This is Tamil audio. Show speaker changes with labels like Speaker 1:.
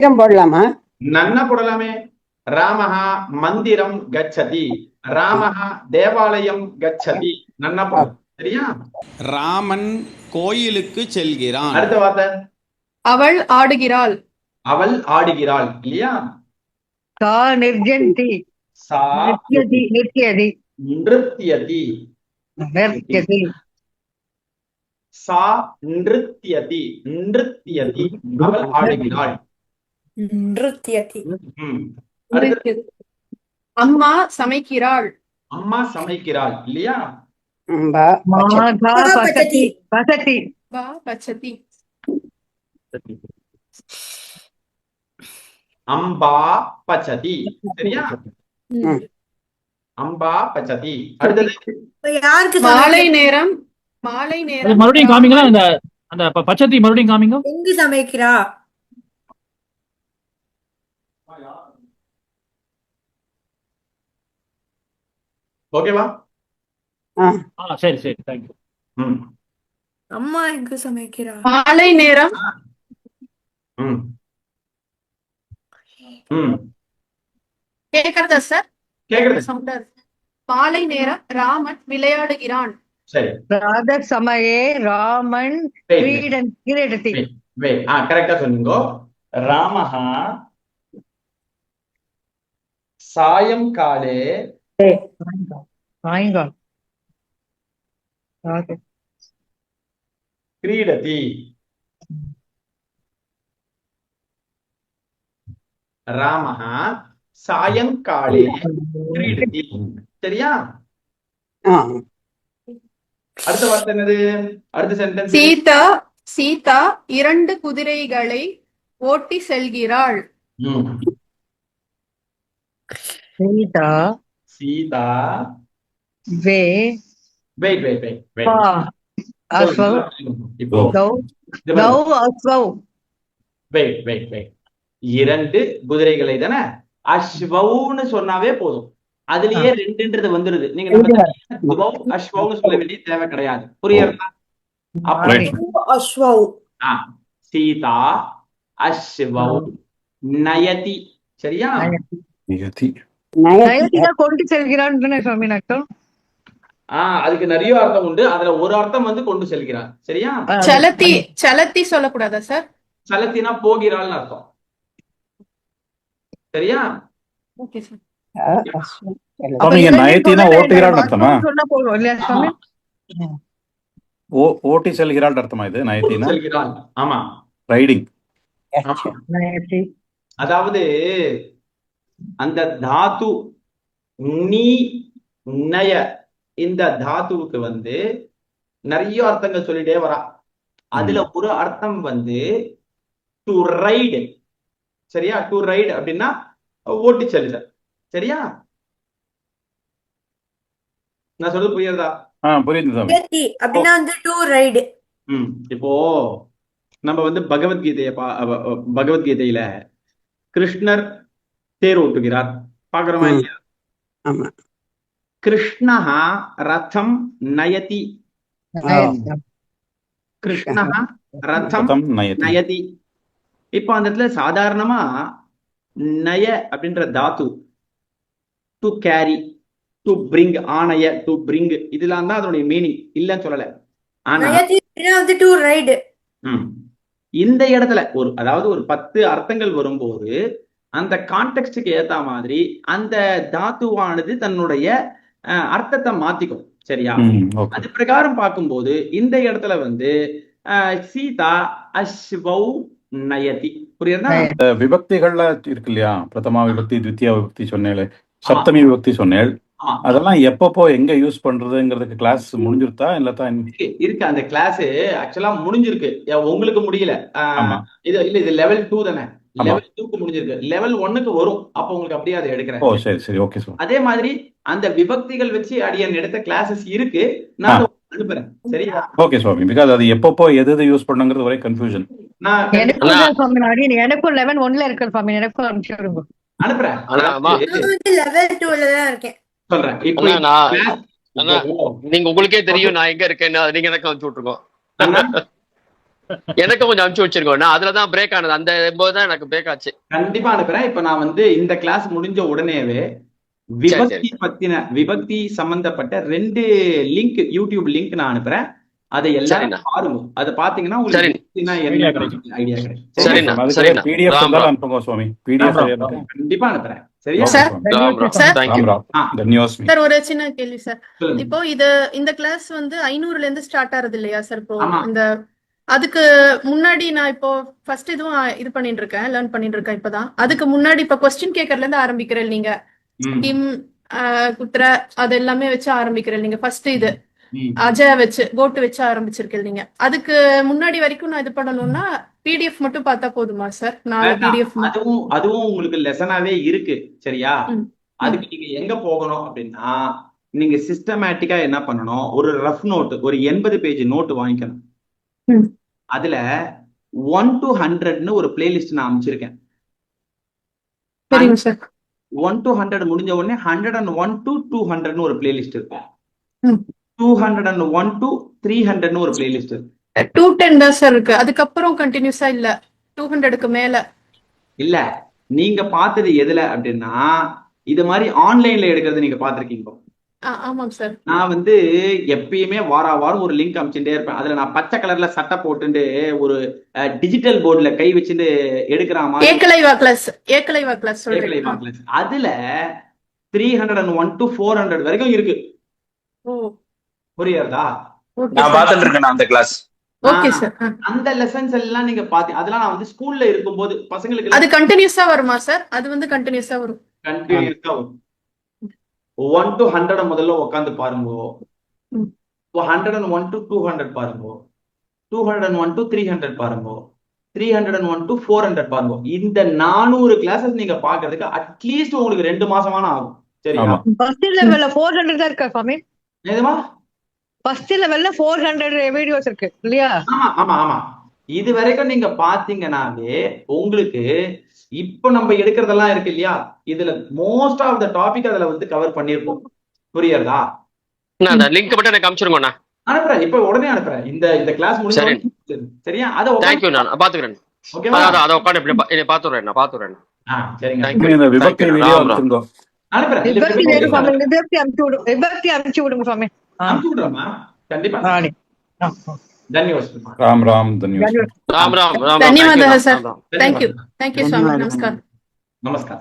Speaker 1: மந்திரம் போடலாமா?
Speaker 2: நன்னா போடலாமே. ராமஹா மந்திரம் கச்சதி. ராமஹா தேவாலயம் கச்சதி. நன்னா போடலாம் சரியா?
Speaker 3: ராமன் கோயிலுக்கு செல்கிறான்.
Speaker 2: அடுத்த வார்த்தை.
Speaker 4: அவள் ஆடுகிறாள்.
Speaker 2: அவள் ஆடுகிறாள். இல்லையா?
Speaker 5: சா நிர்ஜந்தி.
Speaker 2: சா
Speaker 5: நித்யதி
Speaker 2: நிருத்தியதி
Speaker 5: நிர்த்தியதி
Speaker 2: சா நிருத்தியதி நிருத்தியதி அவள் ஆடுகிறாள்.
Speaker 6: நிருத்தியதி
Speaker 4: அம்மா சமைக்கிறாள்.
Speaker 2: அம்மா சமைக்கிறாள் இல்லையா?
Speaker 1: அம்பா.
Speaker 5: மாதா பசதி பசதி
Speaker 4: வா பச்சதி
Speaker 2: அம்பா பச்சதி. சரியா. அம்பா பச்சதி. அடுத்தது.
Speaker 4: மாலை நேரம் மாலை நேரம்
Speaker 7: மறுபடியும் காமிங்களா? அந்த அந்த ப- பச்சத்தி மறுபடியும் காமிங்க.
Speaker 6: எங்கு சமைக்கிறா?
Speaker 2: ஓகேவா
Speaker 7: ஆ. சரி சரி. தேங்க்யூ
Speaker 2: ம்.
Speaker 6: அம்மா எங்கு சமைக்கிறா?
Speaker 4: மாலை நேரம்.
Speaker 2: ம். ம்.
Speaker 4: கேக்குறதா சார்?
Speaker 2: கேக்குறது
Speaker 4: சவுண்டா. மாலை நேரம் ராமன் விளையாடுகிறான்.
Speaker 2: சரி.
Speaker 5: ராத சமயே ராமன் கிரீடன் கிரீடதி
Speaker 2: wait. ஆ கரெக்டா சொன்னீங்க. ராமः சாயங்காலே
Speaker 5: சாயங்காலம் ராத
Speaker 2: क्रीडति ராமः சாயங்காலே क्रीडति சரியா
Speaker 1: ஆ
Speaker 2: அடுத்த வார்த்தை என்னது அடுத்த சென்டென்ஸ்
Speaker 4: சீதா சீதா இரண்டு குதிரைகளை ஓட்டி செல்கிறாள்
Speaker 5: சீதா
Speaker 2: சீதா
Speaker 5: வே
Speaker 2: வெயிட் வெயிட் வெயிட்
Speaker 5: பா அஸ்வௌ
Speaker 2: இப்போ
Speaker 5: தௌ தௌ அஸ்வௌ
Speaker 2: வெயிட் வெயிட் வெயிட் இரண்டு குதிரைகளை தானே? அஸ்வவுன்னு சொன்னாவே போதும். அதுலயே ரெண்டுன்றது வந்துருது. நீங்க அஸ்வவுன்னு சொல்ல வேண்டிய தேவை கிடையாது.
Speaker 7: Right.
Speaker 6: அஸ்வௌ
Speaker 2: ஆ, சீதா அஸ்வௌ நயதி. சரியா?
Speaker 1: நயத்தி
Speaker 5: நயத்திகா. கொண்டு செல்கிறான் சுவாமி அர்த்தம்
Speaker 2: ஆ அதுக்கு நிறைய அர்த்தம் உண்டு. அதுல ஒரு அர்த்தம் வந்து கொண்டு செல்கிறார். சரியா?
Speaker 4: சலத்தி சலத்தி சொல்லக்கூடாதா சார்?
Speaker 2: சலத்தினா போகிறாள்னு அர்த்தம். சரியா?
Speaker 8: ஓட்டி செல்கிறாள் அர்த்தமா இது நயத்தினா?
Speaker 2: செல்கிறாள். ஆமா.
Speaker 8: ரைடிங்
Speaker 2: அதாவது அந்த தாத்து நீ நய இந்த தாத்துவுக்கு வந்து நிறைய அர்த்தங்கள் சொல்லிட்டே வரா. அதுல ஒரு அர்த்தம் வந்து டு ரைடு சரியா? டு ரைடு அப்படின்னா ஓட்டி செல்லுதல். சரியா? நான் சொல்றது புரியுறதா?
Speaker 8: புரியுது
Speaker 6: அப்படின்னா வந்து டூ ரைடு
Speaker 2: ம் இப்போ நம்ம வந்து பகவத்கீதையை பா பகவத்கீதையில கிருஷ்ணர் தேர் ஓட்டுகிறார் பாக்குறோமா. இல்லையா? கிருஷ்ணஹ ரதம் நயதி. கிருஷ்ணஹ ரதம்
Speaker 8: நயதி.
Speaker 2: இப்போ அந்த இடத்துல சாதாரணமா நய அப்படின்ற தாத்து டு கேரி டு பிரிங் ஆணைய டு பிரிங் இதெல்லாம் தான் அதனுடைய மீனிங் இல்லைன்னு சொல்லல. ஆனா
Speaker 6: நயதி அப்படின்னா வந்து டூ ரைடு
Speaker 2: ம். இந்த இடத்துல ஒரு அதாவது ஒரு பத்து அர்த்தங்கள் வரும்போது அந்த கான்டெக்ஸ்டுக்கு ஏத்த மாதிரி அந்த தாத்துவானது தன்னுடைய அஹ், அர்த்தத்தை மாத்திக்கும். சரியா? அது பிரகாரம் பார்க்கும்போது இந்த இடத்துல வந்து சீதா அஸ்வௌ நயதி. புரியுதா.
Speaker 8: விபக்திகள்ல இருக்கு இல்லையா பிரதமா விபக்தி த்வித்தியா விபக்தி சொன்னேள். சப்தமி விபக்தி சொன்னேள்.
Speaker 2: ஆமா.
Speaker 8: அதெல்லாம் எப்பப்போ எங்க யூஸ் பண்றதுங்கிறதுக்கு கிளாஸ் முடிஞ்சிருத்தா இல்லத்தா
Speaker 2: இருக்கு இருக்கு. அந்த கிளாஸ் ஆக்சுவலா முடிஞ்சிருக்கு. உங்களுக்கு முடியல. இது இல்ல இது லெவல் டூ தானே. லெவல் டூக்கு முடிஞ்சிருக்கு. லெவல் ஒன்னுக்கு வரும். அப்ப உங்களுக்கு அப்படியே அதை எடுக்கிறேன்.
Speaker 8: ஓ சரி சரி. ஓகே சார்
Speaker 2: அதே மாதிரி அந்த விபக்திகள் வச்சு அடியன் எடுத்த கிளாஸஸ் இருக்கு. நான் அனுப்புறேன். சரியா?
Speaker 8: ஓகே சுவாமி பிகாஸ் அது எப்பப்போ எது எது யூஸ் பண்ணுங்கிறது ஒரே கன்ஃபியூஷன்
Speaker 2: நான்
Speaker 5: எனக்கும் லெவன் ஒன்ல இருக்கு சுவாமி எனக்கும் அனுப்பிச்சு
Speaker 2: அனுப்புறேன். சொல்றேன். இப்போ
Speaker 9: நீங்க உங்களுக்கே தெரியும் நான் எங்க இருக்கேன்னு. அது நீங்க எனக்கு அனுப்பிச்சு விட்டுருக்கோம். எனக்கு கொஞ்சம் அனுப்பிச்சு வச்சிருக்கோம் நான் அதுலதான் பிரேக் ஆனது. அந்த போது தான் எனக்கு பிரேக் ஆச்சு.
Speaker 2: கண்டிப்பா அனுப்புறேன். இப்ப நான் வந்து இந்த கிளாஸ் முடிஞ்ச உடனேவே விபக்தி பத்தின விபக்தி சம்பந்தப்பட்ட ரெண்டு லிங்க் யூடியூப் லிங்க் நான் அனுப்புறேன். அதை எல்லாரும். பாருங்க. அதை பாத்தீங்கன்னா. உங்களுக்கு. ஐடியா கிடைக்கும். கண்டிப்பா அனுப்புறேன். சரியா?
Speaker 4: சார் ஒரு சின்ன கேள்வி சார். இப்போ இது இந்த கிளாஸ் வந்து ஐநூறுல இருந்து ஸ்டார்ட் ஆகுது இல்லையா சார்? இப்போ. இந்த அதுக்கு முன்னாடி நான் இப்போ ஃபர்ஸ்ட் இதுவும் இது பண்ணிட்டு இருக்கேன் லேர்ன் பண்ணிட்டு இருக்கேன் இப்பதான். அதுக்கு முன்னாடி இப்ப கொஸ்டின் கேக்கர்ல இருந்து ஆரம்பிக்கிறேன் நீங்க.
Speaker 2: ம்,
Speaker 4: கிம் ஆஹ், குத்ர அது எல்லாமே வச்சு ஆரம்பிக்கிறேன் நீங்க. ஃபர்ஸ்ட் இது. அஜய வச்சு கோட்டு வச்சு ஆரம்பிச்சிருக்கேன் நீங்க. அதுக்கு முன்னாடி வரைக்கும் நான் இது பண்ணணும்னா பிடிஎஃப் மட்டும் பார்த்தா போதுமா சார்
Speaker 2: வேண்டாம்.
Speaker 4: பிடிஎஃப்
Speaker 2: அதுவும் அதுவும் உங்களுக்கு லெசனாவே இருக்கு சரியா. அதுக்கு நீங்க எங்க போகணும் அப்படின்னா நீங்க சிஸ்டமேட்டிக்கா என்ன பண்ணணும்? ஒரு ரஃப் நோட் ஒரு எண்பது பேஜ் நோட் வாங்கிக்கணும். அதுல ஒன் டு ஹண்ட்ரட்னு ஒரு பிளேலிஸ்ட் நான் அமைச்சிருக்கேன். ஒன் டு ஹண்ட்ரட் முடிஞ்ச உடனே hundred and one to two ஹண்ட்ரட்னு ஒரு பிளேலிஸ்ட் இருக்கும். Two hundred and one to three ஹண்ட்ரட்னு ஒரு பிளேலிஸ்ட் இருக்கு
Speaker 4: டூ டென் தான் சார் இருக்கு. அதுக்கப்புறம் கண்டினியூஸா இல்ல. டூ ஹண்ட்ரடுக்கு மேல.
Speaker 2: இல்ல. நீங்க பார்த்தது எதுல அப்படின்னா இது மாதிரி ஆன்லைன்ல எடுக்கிறது நீங்க
Speaker 4: சார்
Speaker 2: நான் வந்து எப்பயுமே வாரா வாரம் ஒரு லிங்க் அனுப்பிச்சுட்டே இருப்பேன். அதுல நான் பச்சை கலர்ல சட்டை போட்டுட்டு ஒரு டிஜிட்டல் போர்டுல கை வச்சுட்டு எடுக்கிற மாதிரி
Speaker 4: ஏக்கலைவா கிளாஸ் ஏக்கலைவா கிளாஸ்.
Speaker 2: அதுல three hundred and one to four hundred வரைக்கும் இருக்கு.
Speaker 4: ஓ.
Speaker 2: புரியுறதா?
Speaker 10: நான்
Speaker 4: சார்.
Speaker 10: பார்த்துட்டு இருக்கேன் அந்த கிளாஸ்.
Speaker 2: அந்த லெசன்ஸ் எல்லாம் நீங்க பாத்தி அதெல்லாம் நான் வந்து ஸ்கூல்ல இருக்கும்போது பசங்களுக்கு
Speaker 4: அது கண்டினியூஸா வருமா சார்? அது வந்து கண்டினியூஸா வரும்.
Speaker 2: கண்டினியூஸா வரும். ஒன் டு ஹண்ட்ரட் முதல்ல உட்காந்து பாருங்க. Hundred and one to two hundred பாருங்க. Two hundred and one to three hundred பாருங்க. Three hundred and one to four hundred பாருங்க. இந்த நானூறு கிளாஸஸ் நீங்க பாக்குறதுக்கு அட்லீஸ்ட் உங்களுக்கு ரெண்டு மாசமான ஆகும்.
Speaker 5: ஃபர்ஸ்ட் லெவல்ல ஃபோர் ஹண்ட்ரட் தான் இருக்கா சுவாமி?
Speaker 2: எதுமா
Speaker 5: ஃபர்ஸ்ட் லெவல்ல ஃபோர் ஹண்ட்ரட் வீடியோஸ் இருக்கு இல்லையா?
Speaker 2: ஆமா ஆமா ஆமா. இது வரைக்கும் நீங்க பாத்தீங்கன்னாவே உங்களுக்கு இப்போ நம்ம எடுக்கிறதெல்லாம் இருக்கு இல்லையா? இதுல மோஸ்ட் ஆஃப் த டாபிக் அதுல வந்து கவர் பண்ணிருப்போம் புரியுறதா?
Speaker 9: லிங்க் மட்டும் எனக்கு அனுப்பிச்சிருங்கண்ணா.
Speaker 2: அனுப்புறேன். இப்ப உடனே அனுப்புறேன். இந்த இந்த கிளாஸ் முடிஞ்ச சரியா? அதை
Speaker 9: தேங்க்யூ நான் பாத்துக்கிறேன்
Speaker 2: ஓகேவா
Speaker 9: அதை உட்காந்து இப்படி பாத்துறேன் நான் பாத்துறேன்
Speaker 2: அனுப்புறேன். கண்டிப்பா.
Speaker 8: ಧನ್ಯವಾದ ರಾಮ್ ರಾಮ್
Speaker 5: ಧನ್ಯವಾದ
Speaker 9: ರಾಮ್ ರಾಮ್ ರಾಮ್
Speaker 4: ಧನ್ಯವಾದ
Speaker 9: sir
Speaker 4: thank you thank you ಸ್ವಾಮಿ ನಮಸ್ಕಾರ
Speaker 2: ನಮಸ್ಕಾರ